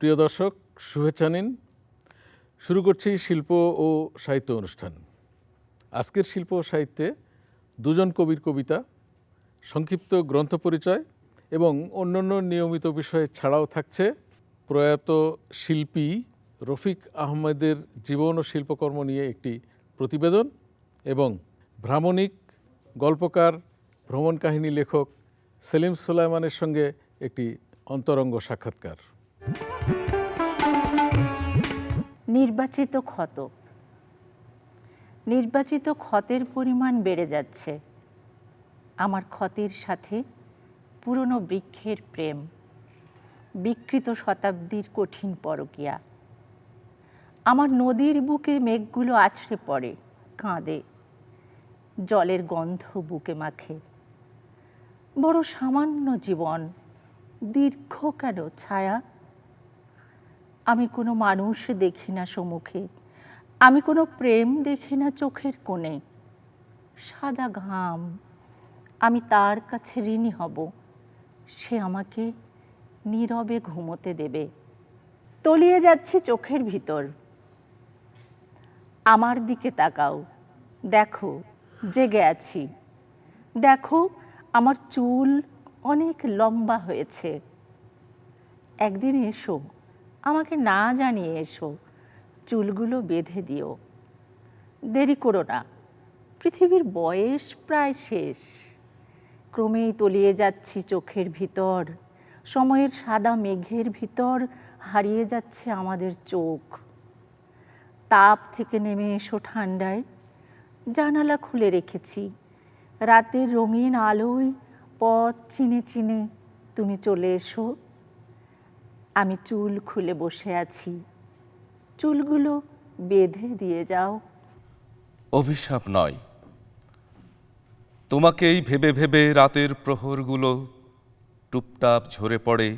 প্রিয় দর্শক, শুভেচ্ছা নিন। শুরু করছি শিল্প ও সাহিত্য অনুষ্ঠান। আজকের শিল্প ও সাহিত্যে দুজন কবির কবিতা, সংক্ষিপ্ত গ্রন্থ পরিচয় এবং অন্যান্য নিয়মিত বিষয় ছাড়াও থাকছে প্রয়াত শিল্পী রফিক আহমেদের জীবন ও শিল্পকর্ম নিয়ে একটি প্রতিবেদন এবং ভ্রামণিক গল্পকার ভ্রমণ কাহিনী লেখক সেলিম সুলাইমানের সঙ্গে একটি অন্তরঙ্গ সাক্ষাৎকার। নির্বাচিত ক্ষত। নির্বাচিত ক্ষতের পরিমাণ বেড়ে যাচ্ছে। আমার ক্ষতের সাথে পুরনো বৃক্ষের প্রেম, বিকৃত শতাব্দীর কঠিন পরকিয়া। আমার নদীর বুকে মেঘগুলো আছড়ে পড়ে, কাঁদে, জলের গন্ধ বুকে মাখে। বড় সামান্য জীবন দীর্ঘ কেন ছায়া আমি কোনো মানুষ দেখি না সম্মুখে। আমি কোনো প্রেম দেখি না চোখের কোণে। সাদা ঘাম। আমি তার কাছে ঋণী হব। সে আমাকে নীরবে ঘুমোতে দেবে। তলিয়ে যাচ্ছে চোখের ভিতর। আমার দিকে তাকাও। দেখো, জেগে আছি। দেখো, আমার চুল অনেক লম্বা হয়েছে। একদিন এসো। আমাকে না জানিয়ে এসো, চুলগুলো বেঁধে দিও। দেরি করো না, পৃথিবীর বয়স প্রায় শেষ। ক্রমেই তলিয়ে যাচ্ছি চোখের ভিতর, সময়ের সাদা মেঘের ভিতর হারিয়ে যাচ্ছে আমাদের চোখ। তাপ থেকে নেমে এসো ঠান্ডায়, জানালা খুলে রেখেছি। রাতের রঙিন আলোয় পথ চিনে চিনে তুমি চলে এসো। আমি চুল খুলে বসে আছি। চুলগুলো বেঁধে দিয়ে যাও। অভিশাপ নয়। তোমাকেই ভেবে ভেবে রাতের প্রহরগুলো টুপটাপ ঝরে পড়ে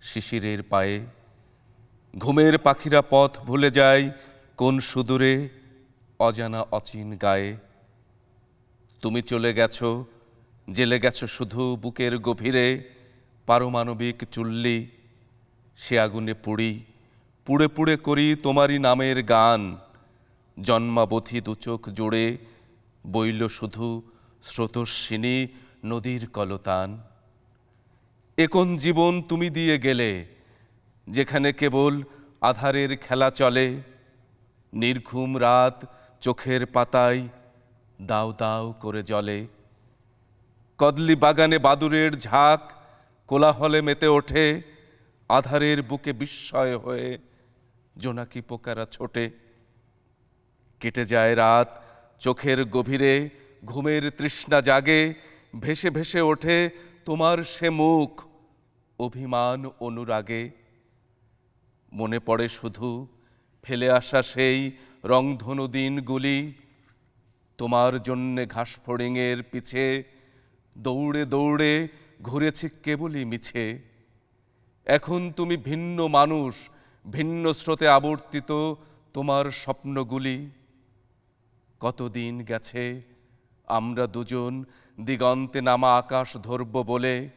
শিশিরের পায়ে। ঘুমের পাখিরা পথ ভুলে যায় কোন সুদূরে অজানা অচিন গায়ে। তুমি চলে গেছো, জেলে গেছো শুধু বুকের গভীরে, পারমাণবিক চুল্লি সে আগুনে পুড়ি, পুড়ে পুড়ে করি তোমারই নামের গান। জন্মাবধি দুচোখ জুড়ে বইল শুধু স্রোতস্বিনী নদীর কলতান। একন জীবন তুমি দিয়ে গেলে, যেখানে কেবল আধারের খেলা চলে? নির্ঘুম রাত চোখের পাতায় দাও দাও করে জলে কদলি বাগানে বাদুরের ঝাঁক কোলাহলে মেতে ওঠে আধারের বুকে বিস্ময় হয়ে জোনাকি পোকারা ছোটে। কেটে যায় রাত, চোখের গভীরে, ঘুমের তৃষ্ণা জাগে, ভেসে ভেসে ওঠে তোমার সে মুখ, অভিমান অনুরাগে। মনে পড়ে শুধু ফেলে আসা সেই রংধনু দিনগুলি, তোমার জন্যে ঘাস ফড়িংয়ের পিছে, দৌড়ে দৌড়ে ঘুরেছি কেবলই মিছে। এখন তুমি ভিন্ন মানুষ, ভিন্ন স্রোতে আবর্তিত তোমার স্বপ্নগুলি। কতদিন গেছে, আমরা দুজন দিগন্তে নামা আকাশ ধরব বলে,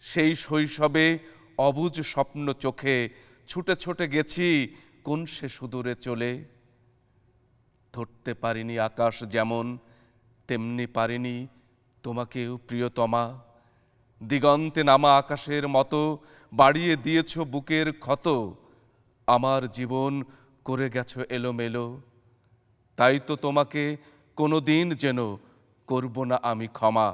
সেই শৈশবে অবুজ স্বপ্ন চোখে ছুটে ছুটে গেছি কোন সে সুদূরে চলে। ধরতে পারিনি আকাশ যেমন, তেমনি পারিনি তোমাকেও প্রিয়তমা। দিগন্তে নামা আকাশের মতো, বাড়িয়ে দিয়েছ বুকের ক্ষত, আমার জীবন করে গেছো এলোমেলো। তাই তো তোমাকে কোনো দিন যেন করব না আমি ক্ষমা।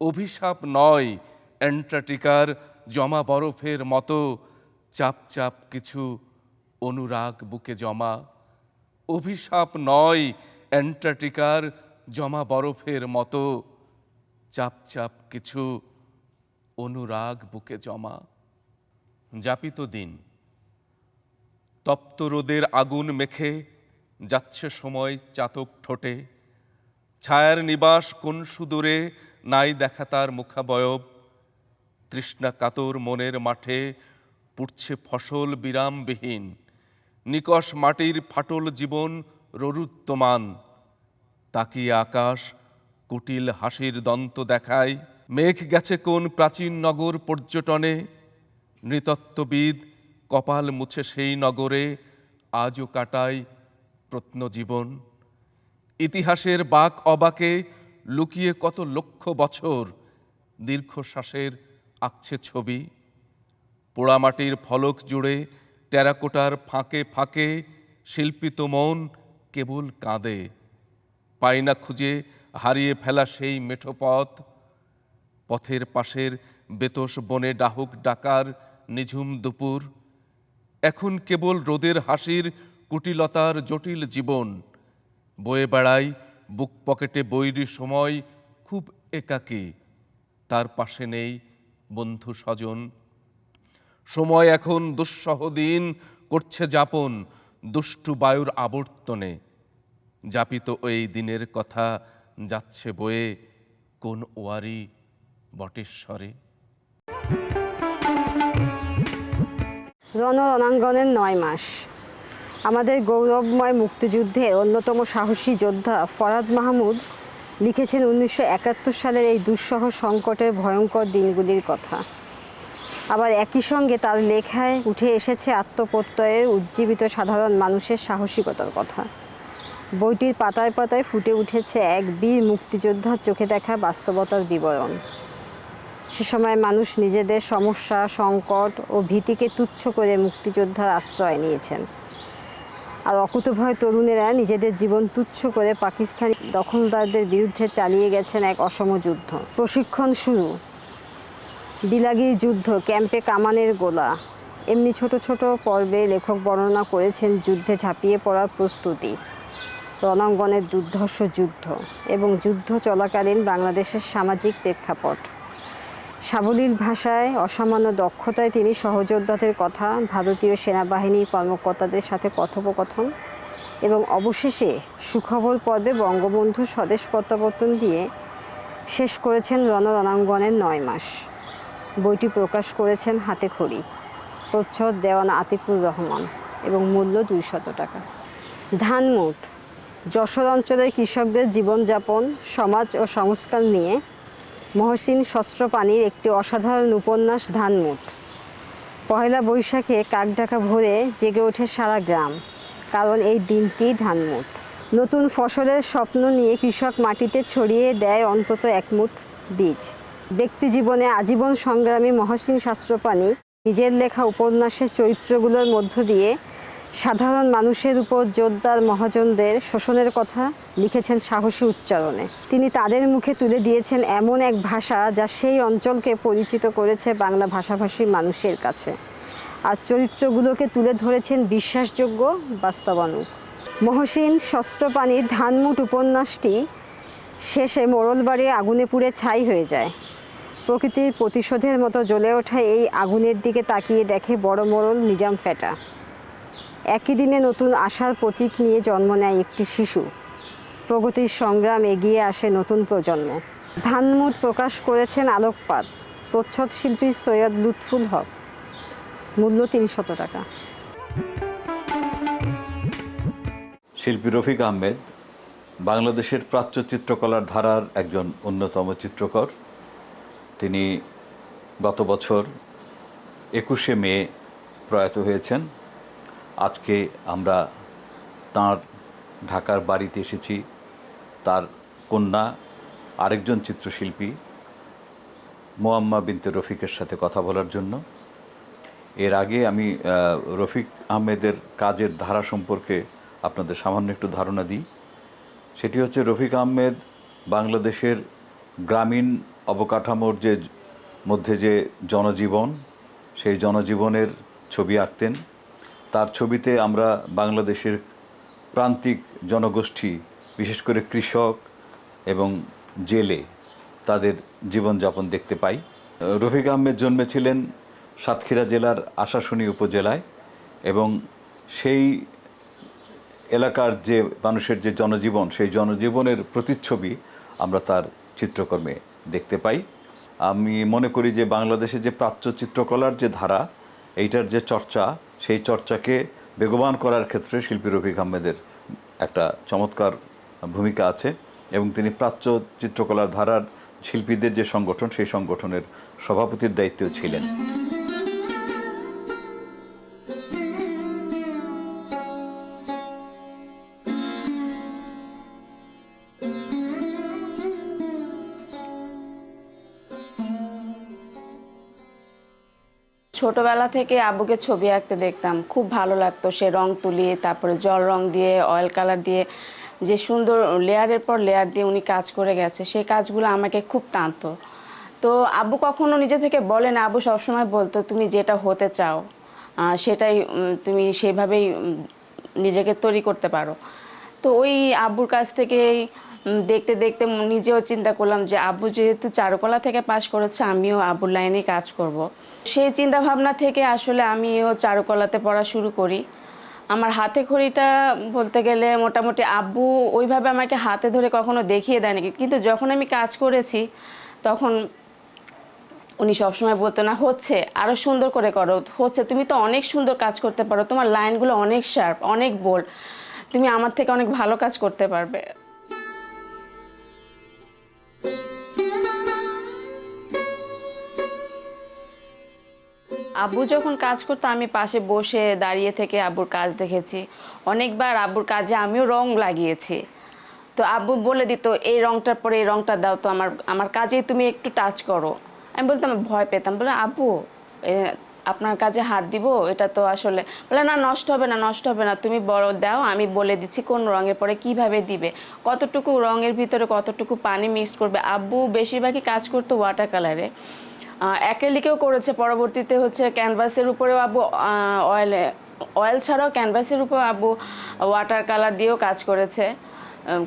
অভিশাপ নয় অ্যান্টার্কটিকার জমা বরফের মতো, চাপ চাপ কিছু অনুরাগ বুকে জমা। অভিশাপ নয় অ্যান্টার্কটিকার জমা বরফের মতো, চাপ চাপ কিছু অনুরাগ বুকে জমা। যাপিত দিন। তপ্ত রোদের আগুন মেখে যাচ্ছে সময় চাতক ঠোঁটে। ছায়ার নিবাস কোন সুদূরে নাই দেখা তার মুখাবয়ব। তৃষ্ণা কাতর মনের মাঠে পুড়ছে ফসল বিরামবিহীন। নিকষ মাটির ফাটল জীবন ররুত্তমান। তাকিয়ে আকাশ কুটিল হাসির দন্ত দেখায়। মেঘ গেছে কোন প্রাচীন নগর পর্যটনে? নৃতত্ত্ববিদ কপাল মুছে সেই নগরে আজও কাটায় প্রত্নজীবন। ইতিহাসের বাক অবাকে লুকিয়ে কত লক্ষ বছর দীর্ঘশ্বাসের আঁকছে ছবি। পোড়ামাটির ফলক জুড়ে টেরাকোটার ফাঁকে ফাঁকে শিল্পিত মন কেবল কাঁদে। পায় না খুঁজে হারিয়ে ফেলা সেই মেঠো পথ পথের পাশের বেতস বনে ডাহুক ডাকার নিঝুম দুপুর। এখন কেবল রোদের হাসির কুটিলতার জটিল জীবন। বয়ে বেড়াই বুক পকেটে বৈরি সময় খুব একাকী, তার পাশে নেই বন্ধু স্বজন। সময় এখন দুঃসহ দিন করছে যাপন, দুষ্টু বায়ুর আবর্তনে। যাপিত ওই দিনের কথা যাচ্ছে বয়ে, কোন ওয়ারি বটেশ্বরে। রণ রণাঙ্গনের নয় মাস। আমাদের গৌরবময় মুক্তিযুদ্ধের অন্যতম সাহসী যোদ্ধা ফরাদ মাহমুদ লিখেছেন উনিশশো একাত্তর সালের এই দুঃসহ সংকটের ভয়ঙ্কর দিনগুলির কথা। আবার একই সঙ্গে তার লেখায় উঠে এসেছে আত্মপ্রত্যয়ে উজ্জীবিত সাধারণ মানুষের সাহসিকতার কথা। বইটির পাতায় পাতায় ফুটে উঠেছে এক বীর মুক্তিযোদ্ধার চোখে দেখা বাস্তবতার বিবরণ। সে সময় মানুষ নিজেদের সমস্যা, সংকট ও ভীতিকে তুচ্ছ করে মুক্তিযোদ্ধার আশ্রয় নিয়েছেন। আর অকুতভয় তরুণেরা নিজেদের জীবন তুচ্ছ করে পাকিস্তানি দখলদারদের বিরুদ্ধে চালিয়ে গেছেন এক অসম যুদ্ধ। প্রশিক্ষণ শুরু। বিলাগির যুদ্ধ, ক্যাম্পে কামানের গোলা। এমনি ছোট ছোট পর্বে লেখক বর্ণনা করেছেন যুদ্ধে ঝাঁপিয়ে পড়ার প্রস্তুতি। রণাঙ্গনের দুর্ধর্ষ যুদ্ধ এবং যুদ্ধ চলাকালীন বাংলাদেশের সামাজিক প্রেক্ষাপট। সাবলীল ভাষায় অসামান্য দক্ষতায় তিনি সহযোদ্ধাদের কথা, ভারতীয় সেনাবাহিনীর কর্মকর্তাদের সাথে কথোপকথন এবং অবশেষে সুখবর পর্বে বঙ্গবন্ধু স্বদেশ প্রত্যাবর্তন দিয়ে শেষ করেছেন রণরণাঙ্গনের নয় মাস। বইটি প্রকাশ করেছেন হাতে খড়ি, প্রচ্ছদ দেওয়ান আতিকুর রহমান এবং মূল্য দুইশত টাকা। ধানমুট যশোর অঞ্চলের কৃষকদের জীবনযাপন, সমাজ ও সংস্কার নিয়ে মহসিন শস্ত্রপাণির একটি অসাধারণ উপন্যাস ধানমুট। পহেলা বৈশাখে কাকডাকা ভোরে জেগে ওঠে সারা গ্রাম, কারণ এই দিনটি ধানমুট। নতুন ফসলের স্বপ্ন নিয়ে কৃষক মাটিতে ছড়িয়ে দেয় অন্তত এক মুঠ বীজ। ব্যক্তি জীবনে আজীবন সংগ্রামী মহসিন শাস্ত্রপাণি নিজের লেখা উপন্যাসের চরিত্রগুলোর মধ্য দিয়ে সাধারণ মানুষের উপর জোরদার মহাজনদের শোষণের কথা লিখেছেন সাহসী উচ্চারণে। তিনি তাদের মুখে তুলে দিয়েছেন এমন এক ভাষা যা সেই অঞ্চলকে পরিচিত করেছে বাংলা ভাষাভাষী মানুষের কাছে। আর চরিত্রগুলোকে তুলে ধরেছেন বিশ্বাসযোগ্য বাস্তবানুক। মহসিন শস্ত্রপাণির ধানমুট উপন্যাসটি শেষে মোড়লবাড়ি আগুনে পুড়ে ছাই হয়ে যায়। প্রকৃতির প্রতিশোধের মতো জ্বলে ওঠা এই আগুনের দিকে তাকিয়ে দেখে বড় মোড়ল নিজাম ফেটা। একই দিনে নতুন আশার প্রতীক নিয়ে জন্ম নেয় একটি শিশু। প্রগতির সংগ্রাম এগিয়ে আসে নতুন প্রজন্ম। ধানমুট প্রকাশ করেছেন আলোকপাত। প্রচ্ছদ শিল্পী সৈয়দ লুৎফুল হক। মূল্য তিনশত টাকা। শিল্পী রফিক আহমেদ, বাংলাদেশের প্রাচ্য চিত্রকলার ধারার একজন অন্যতম চিত্রকর। তিনি গত বছর একুশে মে প্রয়াত হয়েছেন। আজকে আমরা তার ঢাকার বাড়িতে এসেছি। তার কন্যা, আরেকজন চিত্রশিল্পী, মোয়াম্মা বিনতে রফিকের সাথে কথা বলার জন্য। এর আগে আমি রফিক আহমেদের কাজের ধারা সম্পর্কে আপনাদের সামান্য একটু ধারণা দিই। সেটি হচ্ছে, রফিক আহমেদ বাংলাদেশের গ্রামীণ অবকাঠামোর যে, মধ্যে যে জনজীবন, সেই জনজীবনের ছবি আঁকতেন। তার ছবিতে আমরা বাংলাদেশের প্রান্তিক জনগোষ্ঠী, বিশেষ করে কৃষক এবং জেলে, তাদের জীবনযাপন দেখতে পাই। রফিক আহমেদ জন্মেছিলেন সাতক্ষীরা জেলার আশাশুনি উপজেলায় এবং সেই এলাকার যে মানুষের যে জনজীবন, সেই জনজীবনের প্রতিচ্ছবি আমরা তার চিত্রকর্মে দেখতে পাই। আমি মনে করি যে বাংলাদেশে যে প্রাচ্য চিত্রকলার যে ধারা, এইটার যে চর্চা সেই চর্চাকে বেগবান করার ক্ষেত্রে শিল্পী রফিক আহমেদের একটা চমৎকার ভূমিকা আছে এবং তিনি প্রাচ্য চিত্রকলার ধারার শিল্পীদের যে সংগঠন, সেই সংগঠনের সভাপতির দায়িত্বেও ছিলেন। ছোটবেলা থেকে আব্বুকে ছবি আঁকতে দেখতাম। খুব ভালো লাগতো সে রং তুলিয়ে, তারপরে জল রং দিয়ে অয়েল কালার দিয়ে, যে সুন্দর লেয়ারের পর লেয়ার দিয়ে উনি কাজ করে গেছে সেই কাজগুলো আমাকে খুব টানতো। তো আব্বু কখনো নিজে থেকে বলে না আব্বু সবসময় বলতো, তুমি যেটা হতে চাও সেটাই তুমি সেভাবেই নিজেকে তৈরি করতে পারো। তো ওই আব্বুর কাছ থেকেই দেখতে দেখতে নিজেও চিন্তা করলাম যে আব্বু যেহেতু চারুকলা থেকে পাশ করেছে, আমিও আব্বুর লাইনে কাজ করব। সেই চিন্তা ভাবনা থেকে আসলে আমিও চারুকলাতে পড়া শুরু করি। আমার হাতে খড়িটা বলতে গেলে মোটামুটি আব্বু ওইভাবে আমাকে হাতে ধরে কখনো দেখিয়ে দেয়নি। কিন্তু যখন আমি কাজ করেছি, তখন উনি সবসময় বলতো, না, হচ্ছে আরও সুন্দর করে করো। হচ্ছে, তুমি তো অনেক সুন্দর কাজ করতে পারো, তোমার লাইনগুলো অনেক শার্প, অনেক বোল্ড, তুমি আমার থেকে অনেক ভালো কাজ করতে পারবে। আব্বু যখন কাজ করতো আমি পাশে বসে দাঁড়িয়ে থেকে আব্বুর কাজ দেখেছি। অনেকবার আব্বুর কাজে আমিও রং লাগিয়েছি। তো আব্বু বলে দিত এই রংটার পরে এই রংটা দাও তো আমার আমার কাজেই তুমি একটু টাচ করো। আমি বলতাম ভয় পেতাম। বলে আব্বু এ, আপনার কাজে হাত দিব এটা তো আসলে বলে না নষ্ট হবে না নষ্ট হবে না তুমি বড় দাও আমি বলে দিচ্ছি কোন রঙের পরে কীভাবে দিবে। কতটুকু রঙের ভিতরে কতটুকু পানি মিক্স করবে? আব্বু বেশিরভাগই কাজ করতো ওয়াটার কালারে অ্যাক্রেলিকেও করেছে। পরবর্তীতে হচ্ছে ক্যানভাসের উপরেও আব্বু অয়েলে অয়েল ছাড়াও ক্যানভাসের উপর আব্বু ওয়াটার কালার দিয়েও কাজ করেছে।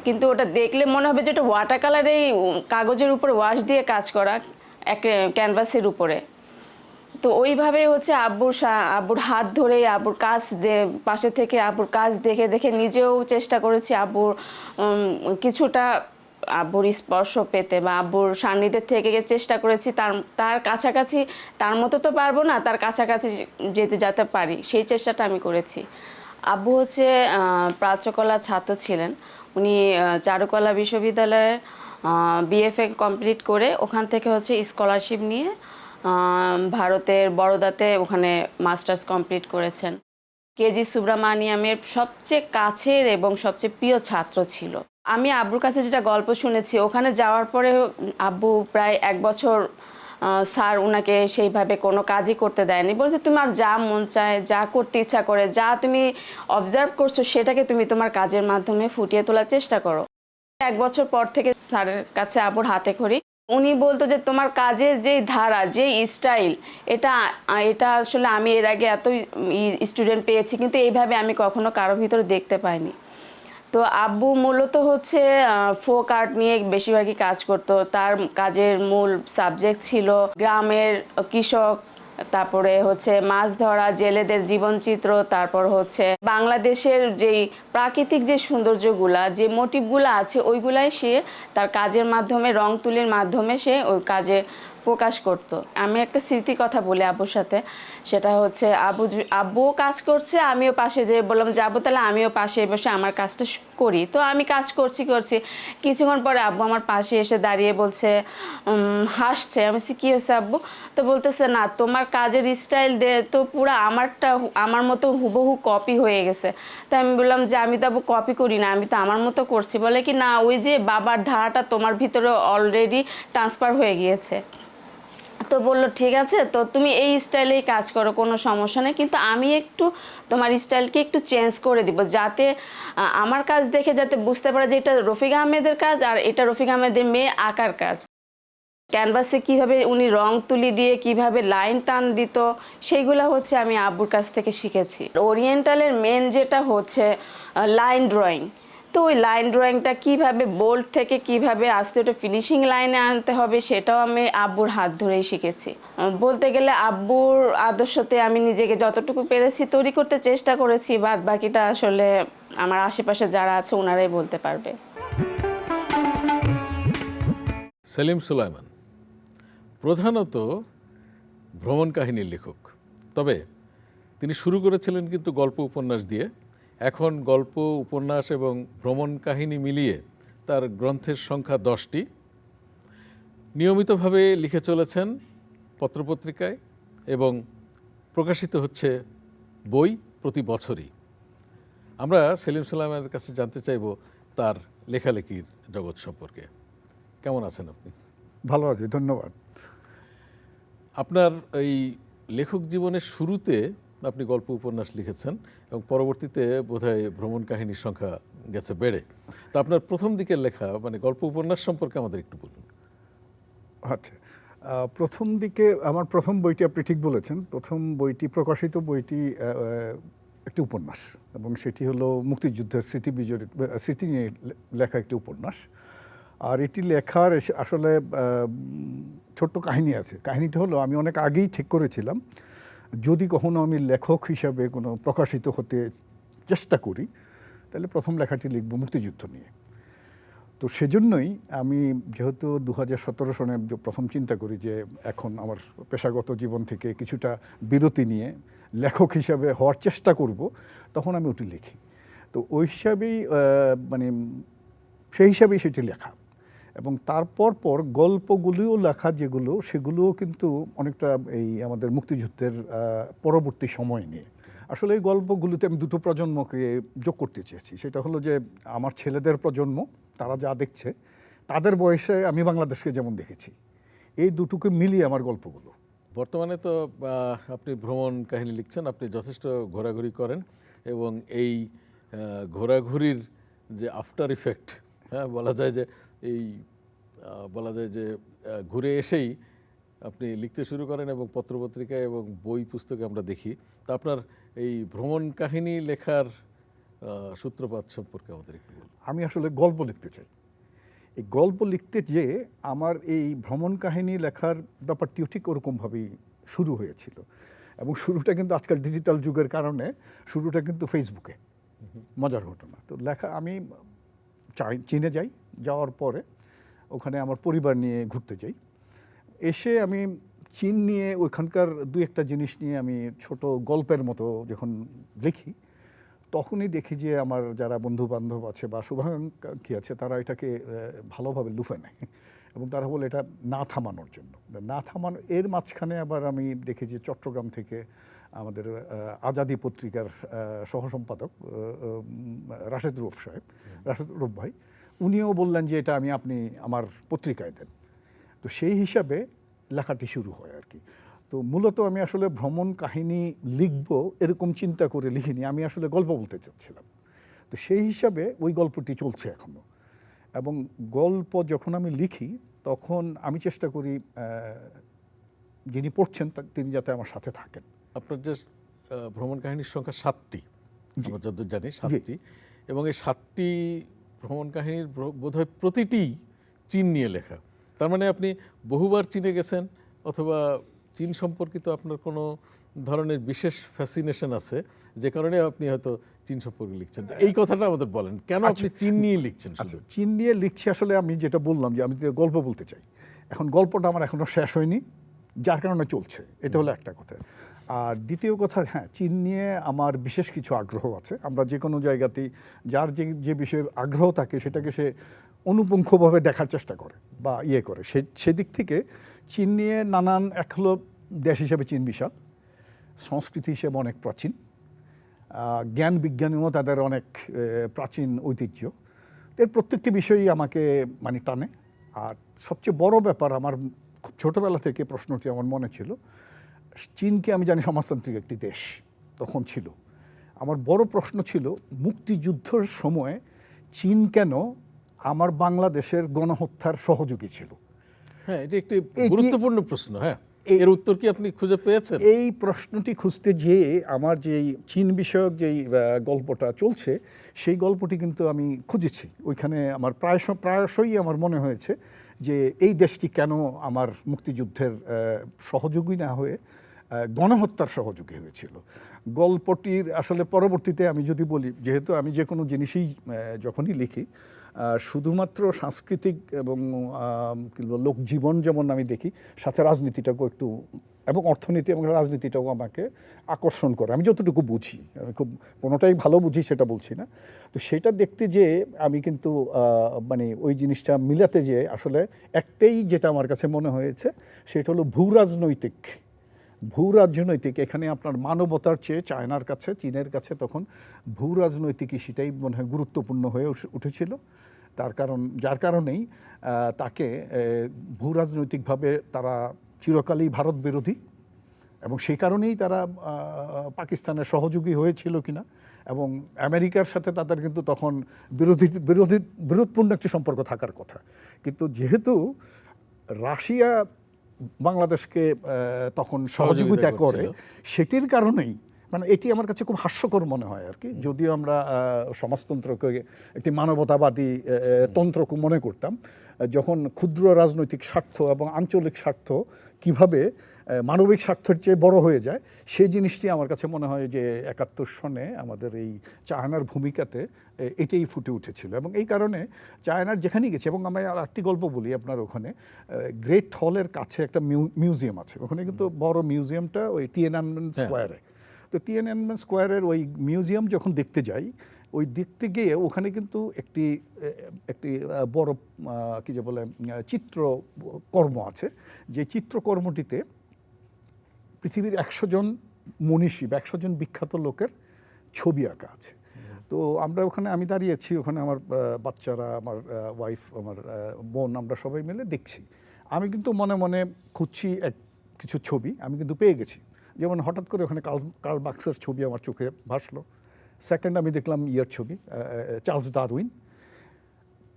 কিন্তু ওটা দেখলে মনে হবে যে ওটা ওয়াটার কালারেই কাগজের উপর ওয়াশ দিয়ে কাজ করা ক্যানভাসের উপরে। তো ওইভাবে হচ্ছে আব্বুর আব্বুর হাত ধরে আব্বুর কাজ পাশে থেকে আব্বুর কাজ দেখে দেখে নিজেও চেষ্টা করেছি আব্বুর কিছুটা আব্বুর স্পর্শ পেতে বা আব্বুর সান্নিধ্যের থেকে চেষ্টা করেছি, তার তার কাছাকাছি, তার মতো তো পারব না, তার কাছাকাছি যেতে যেতে পারি। সেই চেষ্টাটা আমি করেছি। আব্বু হচ্ছে প্রাচ্যকলা ছাত্র ছিলেন। উনি চারুকলা বিশ্ববিদ্যালয়ে বিএফএ কমপ্লিট করে ওখান থেকে হচ্ছে স্কলারশিপ নিয়ে ভারতের বড়োদাতে ওখানে মাস্টার্স কমপ্লিট করেছেন। কেজি সুব্রামানিয়ামের সবচেয়ে কাছের এবং সবচেয়ে প্রিয় ছাত্র ছিল। আমি আব্বুর কাছে যেটা গল্প শুনেছি, ওখানে যাওয়ার পরে আব্বু প্রায় এক বছর স্যার ওনাকে সেইভাবে কোনো কাজই করতে দেয়নি। বলছে তোমার যা মন চায়, যা করতে ইচ্ছা করে, যা তুমি অবজার্ভ করছ, সেটাকে তুমি তোমার কাজের মাধ্যমে ফুটিয়ে তোলার চেষ্টা করো। এক বছর পর থেকে স্যারের কাছে আবুর হাতে খড়ি। উনি বলতো যে, তোমার কাজের যে ধারা, যে স্টাইল এটা এটা আসলে আমি এর আগে এত স্টুডেন্ট পেয়েছি, কিন্তু এইভাবে আমি কখনো কারও ভিতরে দেখতে পাইনি। তো আব্বু মূলত হচ্ছে ফোক আর্ট নিয়ে বেশিরভাগই কাজ করতো। তার কাজের মূল সাবজেক্ট ছিল গ্রামের কৃষক, তারপরে হচ্ছে মাছ ধরা, জেলেদের জীবনচিত্র, তারপর হচ্ছে বাংলাদেশের যেই প্রাকৃতিক যে সৌন্দর্যগুলা, যে মোটিভগুলো আছে, ওইগুলাই সে তার কাজের মাধ্যমে, রং তুলির মাধ্যমে সে ওই কাজে প্রকাশ করত। আমি একটা স্মৃতি কথা বলি আব্বুর সাথে। সেটা হচ্ছে আব্বু আব্বুও কাজ করছে আমিও পাশে যে বললাম যাব তাহলে আমিও পাশে বসে আমার কাজটা করি। তো আমি কাজ করছি করছি। কিছুক্ষণ পরে আব্বু আমার পাশে এসে দাঁড়িয়ে বলছে হাসছে। আমি বলছি, কী হয়েছে আব্বু? তো বলতেছে না তোমার কাজের স্টাইল দে তো পুরো আমারটা আমার মতো হুবহু কপি হয়ে গেছে। তো আমি বললাম যে আমি তো আব্বু কপি করি না আমি তো আমার মতো করছি। বলে কি না ওই যে বাবার ধারাটা তোমার ভিতরে অলরেডি ট্রান্সফার হয়ে গিয়েছে। তো বলল, ঠিক আছে, তো তুমি এই স্টাইলেই কাজ করো, কোনো সমস্যা নেই। কিন্তু আমি একটু তোমার স্টাইলকে একটু চেঞ্জ করে দিব, যাতে আমার কাজ দেখে যাতে বুঝতে পারে যে এটা রফিক আহমেদের কাজ আর এটা রফিক আহমেদের মেয়ে আঁকার কাজ। ক্যানভাসে কীভাবে উনি রং তুলি দিয়ে কীভাবে লাইন টান দিত, সেইগুলো হচ্ছে আমি আব্বুর কাছ থেকে শিখেছি। ওরিয়েন্টালের মেন যেটা হচ্ছে লাইন ড্রয়িং। তো ওই লাইন ড্রয়িংটা কীভাবে বোল্ড থেকে কীভাবে আস্তে ওটা ফিনিশিং লাইনে আনতে হবে সেটাও আমি আব্বুর হাত ধরেই শিখেছি। বলতে গেলে আব্বুর আদর্শতে আমি নিজেকে যতটুকু পেরেছি তৈরি করতে চেষ্টা করেছি, বাদ বাকিটা আসলে আমার আশেপাশে যারা আছে ওনারাই বলতে পারবে। সেলিম সুলাইমান, প্রধানত ভ্রমণ কাহিনীর লেখক। তবে তিনি শুরু করেছিলেন কিন্তু গল্প উপন্যাস দিয়ে। এখন গল্প উপন্যাস এবং ভ্রমণ কাহিনী মিলিয়ে তার গ্রন্থের সংখ্যা দশটি। নিয়মিতভাবে লিখে চলেছেন পত্রপত্রিকায় এবং প্রকাশিত হচ্ছে বই প্রতি বছরই। আমরা সেলিম সুলাইমানের কাছে জানতে চাইব তার লেখালেখির জগৎ সম্পর্কে। কেমন আছেন আপনি? ভালো আছি ধন্যবাদ। আপনার এই লেখক জীবনের শুরুতে আপনি গল্প উপন্যাস লিখেছেন এবং পরবর্তীতে বোধহয় ভ্রমণ কাহিনীর সংখ্যা গেছে বেড়ে। তো আপনার প্রথম দিকের লেখা মানে গল্প উপন্যাস সম্পর্কে আমাদের একটু বলুন। আচ্ছা প্রথম দিকে আমার প্রথম বইটি আপনি ঠিক বলেছেন, প্রথম বইটি, প্রকাশিত বইটি একটি উপন্যাস এবং সেটি হলো মুক্তিযুদ্ধের স্মৃতি বিজড়িত, স্মৃতি নিয়ে লেখা একটি উপন্যাস। আর এটি লেখার আসলে ছোট্ট কাহিনী আছে। কাহিনীটা হলো, আমি অনেক আগেই ঠিক করেছিলাম যদি কখনো আমি লেখক হিসাবে কোনো প্রকাশিত হতে চেষ্টা করি, তাহলে প্রথম লেখাটি লিখব মুক্তিযুদ্ধ নিয়ে। তো সেজন্যই আমি যেহেতু দু হাজার সতেরো সনে প্রথম চিন্তা করি যে এখন আমার পেশাগত জীবন থেকে কিছুটা বিরতি নিয়ে লেখক হিসাবে হওয়ার চেষ্টা করব, তখন আমি ওটি লিখি। তো ওই হিসাবেই মানে সেই হিসাবেই সেটি লেখা। এবং তারপর পর গল্পগুলিও লেখা যেগুলো, সেগুলোও কিন্তু অনেকটা এই আমাদের মুক্তিযুদ্ধের পরবর্তী সময় নিয়ে। আসলে এই গল্পগুলোতে আমি দুটো প্রজন্মকে যোগ করতে চেয়েছি। সেটা হলো যে, আমার ছেলেদের প্রজন্ম, তারা যা দেখছে, তাদের বয়সে আমি বাংলাদেশকে যেমন দেখেছি। এই দুটোকে মিলিয়ে আমার গল্পগুলো। বর্তমানে তো আপনি ভ্রমণ কাহিনী লিখছেন, আপনি যথেষ্ট ঘোরাঘুরি করেন এবং এই ঘোরাঘুরির যে আফটার ইফেক্ট হ্যাঁ বলা যায় যে এই বলা যায় যে ঘুরে এসেই আপনি লিখতে শুরু করেন এবং পত্রপত্রিকা এবং বই পুস্তকে আমরা দেখি। তা আপনার এই ভ্রমণ কাহিনী লেখার সূত্রপাত সম্পর্কে আমাদের একটু আমি আসলে গল্প লিখতে চাই। এই গল্প লিখতে যে আমার এই ভ্রমণ কাহিনী লেখার ব্যাপারটিও ঠিক ওরকমভাবেই শুরু হয়েছিল। এবং শুরুটা কিন্তু আজকাল ডিজিটাল যুগের কারণে শুরুটা কিন্তু ফেসবুকে। মজার ঘটনা। তো লেখা আমি চীনে যাই, যাওয়ার পরে ওখানে আমার পরিবার নিয়ে ঘুরতে যাই। এসে আমি চীন নিয়ে ওইখানকার দু একটা জিনিস নিয়ে আমি ছোট গল্পের মতো যখন লিখি, তখনই দেখি যে আমার যারা বন্ধু বান্ধব আছে বা শুভাকাঙ্ক্ষী আছে, তারা এটাকে ভালোভাবে লুফে নেয়। এবং তারা বলে এটা না থামানোর জন্য। না থামানো, এর মাঝখানে আবার আমি দেখি যে চট্টগ্রাম থেকে আমাদের আজাদি পত্রিকার সহসম্পাদক রাশেদ রুফ সাহেব, রাশেদ রুফ ভাই, উনিও বললেন যে এটা আমি, আপনি আমার পত্রিকায় দেন। তো সেই হিসাবে লেখাটি শুরু হয় আর কি। তো মূলত আমি আসলে ভ্রমণ কাহিনী লিখব, এরকম চিন্তা করে লিখিনি, আমি আসলে গল্প বলতে চাচ্ছিলাম। তো সেই হিসাবে ওই গল্পটি চলছে এখনও এবং গল্প যখন আমি লিখি, তখন আমি চেষ্টা করি যিনি পড়ছেন তিনি যাতে আমার সাথে থাকেন। আপনার যে ভ্রমণ কাহিনীর সংখ্যা সাতটি। আমরা যতদূর জানি সাতটি। এবং এই সাতটি ভ্রমণ কাহিনীর বোধ বোধহয় প্রতিটি চীন নিয়ে লেখা। তার মানে আপনি বহুবার চীনে গেছেন অথবা চীন সম্পর্কিত আপনার কোনো ধরনের বিশেষ ফ্যাসিনেশন আছে যে কারণে আপনি হয়তো চীন সম্পর্কে লিখছেন। এই কথাটা আমাদের বলেন কেন আপনি চীন নিয়ে লিখছেন আচ্ছা চীন নিয়ে লিখছি আসলে আমি যেটা বললাম যে আমি গল্প বলতে চাই। এখন গল্পটা আমার এখনও শেষ হয়নি যার কারণে চলছে। এটা হলো একটা কথা। আর দ্বিতীয় কথা হ্যাঁ চীন নিয়ে আমার বিশেষ কিছু আগ্রহ আছে। আমরা যে কোনো জায়গাতেই, যার যে যে বিষয়ে আগ্রহ থাকে, সেটাকে সে অনুপুঙ্খভাবে দেখার চেষ্টা করে বা ইয়ে করে। সে, সেদিক থেকে চীন নিয়ে নানান এক হলো দেশ হিসেবে চীন বিশাল, সংস্কৃতি হিসেবে অনেক প্রাচীন জ্ঞান বিজ্ঞানেও তাদের অনেক প্রাচীন ঐতিহ্য। এর প্রত্যেকটি বিষয়ই আমাকে মানে টানে। আর সবচেয়ে বড় ব্যাপার, আমার খুব ছোটোবেলা থেকে প্রশ্নটি আমার মনে ছিল চীনকে আমি জানি সমাজতান্ত্রিক একটি দেশ তখন ছিল। আমার বড় প্রশ্ন ছিল মুক্তিযুদ্ধের সময় চীন কেন আমার বাংলাদেশের গণহত্যার সহযোগী ছিল? হ্যাঁ এটি একটি গুরুত্বপূর্ণ প্রশ্ন হ্যাঁ। এর উত্তর কি আপনি খুঁজে পেয়েছেন? এই প্রশ্নটি খুঁজতে যেয়ে আমার যেই চীন বিষয়ক যেই গল্পটা চলছে সেই গল্পটি কিন্তু আমি খুঁজেছি। ওইখানে আমার প্রায় স- প্রায়শই আমার মনে হয়েছে যে এই দেশটি কেন আমার মুক্তিযুদ্ধের সহযোগী না হয়ে গণহত্যার সহযোগী হয়েছিল। গল্পটির আসলে পরবর্তীতে আমি যদি বলি, যেহেতু আমি যে কোনো জিনিসই যখনই লিখি শুধুমাত্র সাংস্কৃতিক এবং লোকজীবন যেমন আমি দেখি, সাথে রাজনীতিটাকেও একটু, এবং অর্থনীতি এবং রাজনীতিটাও আমাকে আকর্ষণ করে। আমি যতটুকু বুঝি, আমি খুব, কোনোটাই ভালো বুঝি সেটা বলছি না। তো সেটা দেখতে যে আমি কিন্তু মানে ওই জিনিসটা মিলাতে যে আসলে একটাই যেটা আমার কাছে মনে হয়েছে, সেটা হলো ভূ রাজনৈতিক ভূ রাজনৈতিক এখানে আপনার মানবতার চেয়ে চায়নার কাছে, চীনের কাছে তখন ভূ রাজনৈতিক সেটাই মনে হয় গুরুত্বপূর্ণ হয়ে উঠে- উঠেছিল। তার কারণ, যার কারণেই তাকে ভূ রাজনৈতিকভাবে তারা চিরকালই ভারত বিরোধী এবং সেই কারণেই তারা পাকিস্তানের সহযোগী হয়েছিল কিনা এবং আমেরিকার সাথে তাদের কিন্তু তখন বিরোধী বিরোধী, বিরোধপূর্ণ একটি সম্পর্ক থাকার কথা। কিন্তু যেহেতু রাশিয়া বাংলাদেশকে তখন সহযোগিতা করে সেটির কারণেই মানে এটি আমার কাছে খুব হাস্যকর মনে হয় আর কি। যদিও আমরা সমাজতন্ত্রকে একটি মানবতাবাদী তন্ত্র মনে করতাম যখন ক্ষুদ্র রাজনৈতিক স্বার্থ এবং আঞ্চলিক স্বার্থ কীভাবে মানবিক স্বার্থের চেয়ে বড় হয়ে যায়। সেই জিনিসটি আমার কাছে মনে হয় যে একাত্তর সনে আমাদের এই চায়নার ভূমিকাতে এটাই ফুটে উঠেছিল। এবং এই কারণে চায়নার যেখানেই গেছে এবং আমি আর একটি গল্প বলি আপনার ওখানে গ্রেট হলের কাছে একটা মিউ- মিউজিয়াম আছে। ওখানে কিন্তু বড় মিউজিয়ামটা ওই টিএনএনমেন স্কোয়ারে। তো টিএনএনমেন স্কোয়ারের ওই মিউজিয়াম যখন দেখতে যাই ওই দেখতে গিয়ে ওখানে কিন্তু একটি একটি বড় কি যে বলে চিত্রকর্ম আছে। যে চিত্রকর্মটিতে পৃথিবীর একশো জন মনীষী বা একশো জন বিখ্যাত লোকের ছবি আঁকা আছে। তো আমরা ওখানে, আমি দাঁড়িয়েছি, ওখানে আমার বাচ্চারা, আমার ওয়াইফ আমার বোন, আমরা সবাই মিলে দেখছি। আমি কিন্তু মনে মনে খুঁজছি এক কিছু ছবি, আমি কিন্তু পেয়ে গেছি। যেমন হঠাৎ করে ওখানে কাল কার্ল মার্কসের ছবি আমার চোখে ভাসলো। সেকেন্ড আমি দেখলাম ইয়ার ছবি চার্লস ডারউইন।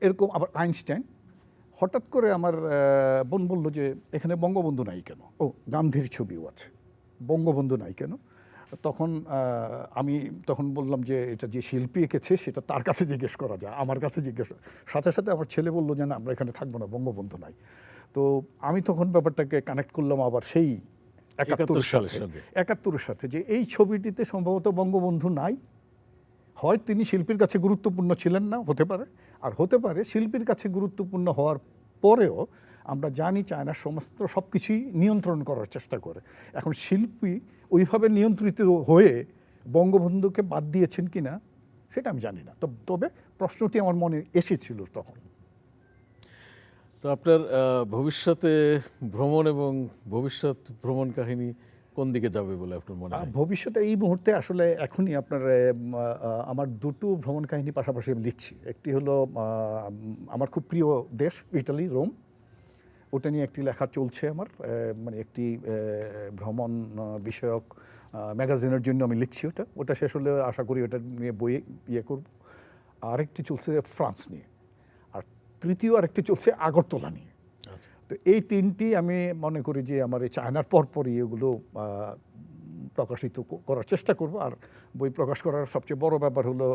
এরকম আবার আইনস্টাইন। হঠাৎ করে আমার বোন বলল যে, এখানে বঙ্গবন্ধু নাই কেন? ও, গান্ধীর ছবিও আছে। বঙ্গবন্ধু নাই কেন? তখন আমি তখন বললাম যে এটা যে শিল্পী এঁকেছে সেটা তার কাছে জিজ্ঞেস করা যায় আমার কাছে জিজ্ঞেস সাথে সাথে আমার ছেলে বলল যে না আমরা এখানে থাকব না বঙ্গবন্ধু নাই। তো আমি তখন ব্যাপারটাকে কানেক্ট করলাম আবার সেই একাত্তর সালে একাত্তরের সাথে যে এই ছবিটিতে সম্ভবত বঙ্গবন্ধু নাই। হয় তিনি শিল্পীর কাছে গুরুত্বপূর্ণ ছিলেন না হতে পারে। আর হতে পারে শিল্পীর কাছে গুরুত্বপূর্ণ হওয়ার পরেও আমরা জানি চায়নার সমস্ত সব কিছুই নিয়ন্ত্রণ করার চেষ্টা করে। এখন শিল্পী ওইভাবে নিয়ন্ত্রিত হয়ে বঙ্গবন্ধুকে বাদ দিয়েছেন কিনা সেটা আমি জানি না। তব- তবে প্রশ্নটি আমার মনে এসেছিল তখন। তো আপনার ভবিষ্যতে ভ্রমণ এবং ভবিষ্যৎ ভ্রমণ কাহিনী কোন দিকে যাবে বলে আপনার মনে হয়? ভবিষ্যতে এই মুহূর্তে আসলে এখনই আপনার আমার দুটো ভ্রমণ কাহিনী পাশাপাশি আমি লিখছি। একটি হলো আমার খুব প্রিয় দেশ ইটালি রোম। ওটা নিয়ে একটি লেখা চলছে আমার মানে একটি ভ্রমণ বিষয়ক ম্যাগাজিনের জন্য আমি লিখছি ওটা। ওটা শেষ হলে আশা করি ওটা নিয়ে বইয়ে ইয়ে করব। আরেকটি চলছে ফ্রান্স নিয়ে। আর তৃতীয় আরেকটি চলছে আগরতলা নিয়ে। তো এই তিনটি আমি মনে করি যে আমার এই চায়নার পরপরই এগুলো প্রকাশিত করার চেষ্টা করব। আর বই প্রকাশ করার সবচেয়ে বড় ব্যাপার হলো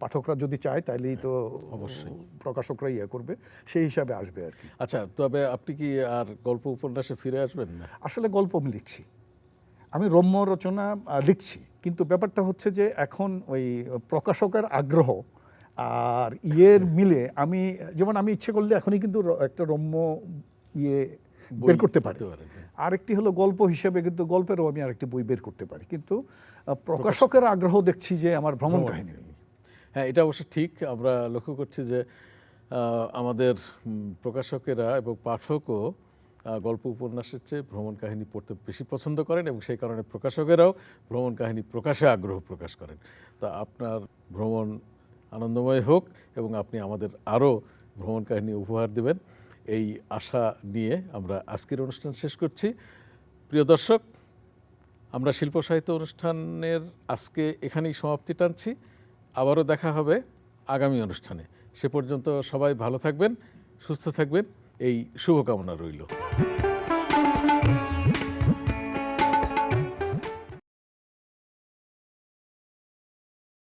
পাঠকরা যদি চায় তাইলেই তো অবশ্যই। প্রকাশকরা ইয়ে করবে সেই হিসাবে আসবে আর কি। আচ্ছা তবে আপনি কি আর গল্প উপন্যাসে ফিরে আসবেন না? আসলে গল্প আমি লিখছি। আমি রম্য রচনা লিখছি। কিন্তু ব্যাপারটা হচ্ছে যে এখন ওই প্রকাশকের আগ্রহ আর ইয়ের মিলে আমি যেমন আমি ইচ্ছে করলে এখনই কিন্তু একটা রম্য ইয়ে বের করতে পারি। আরেকটি হলো গল্প হিসেবে কিন্তু গল্পেরও আমি আরেকটি বই বের করতে পারি। কিন্তু প্রকাশকের আগ্রহ দেখছি যে আমার ভ্রমণ কাহিনী। হ্যাঁ এটা অবশ্য ঠিক। আমরা লক্ষ্য করছি যে আমাদের প্রকাশকেরা এবং পাঠকও গল্প উপন্যাসের চেয়ে ভ্রমণ কাহিনী পড়তে বেশি পছন্দ করেন এবং সেই কারণে প্রকাশকেরাও ভ্রমণ কাহিনী প্রকাশে আগ্রহ প্রকাশ করেন। তা আপনার ভ্রমণ আনন্দময় হোক এবং আপনি আমাদের আরও ভ্রমণ কাহিনী উপহার দেবেন। এই আশা নিয়ে আমরা আজকের অনুষ্ঠান শেষ করছি। প্রিয় দর্শক, আমরা শিল্প সাহিত্য অনুষ্ঠানের আজকে এখানেই সমাপ্তি টানছি। আবারও দেখা হবে আগামী অনুষ্ঠানে। সে পর্যন্ত সবাই ভালো থাকবেন, সুস্থ থাকবেন। এই শুভকামনা রইল।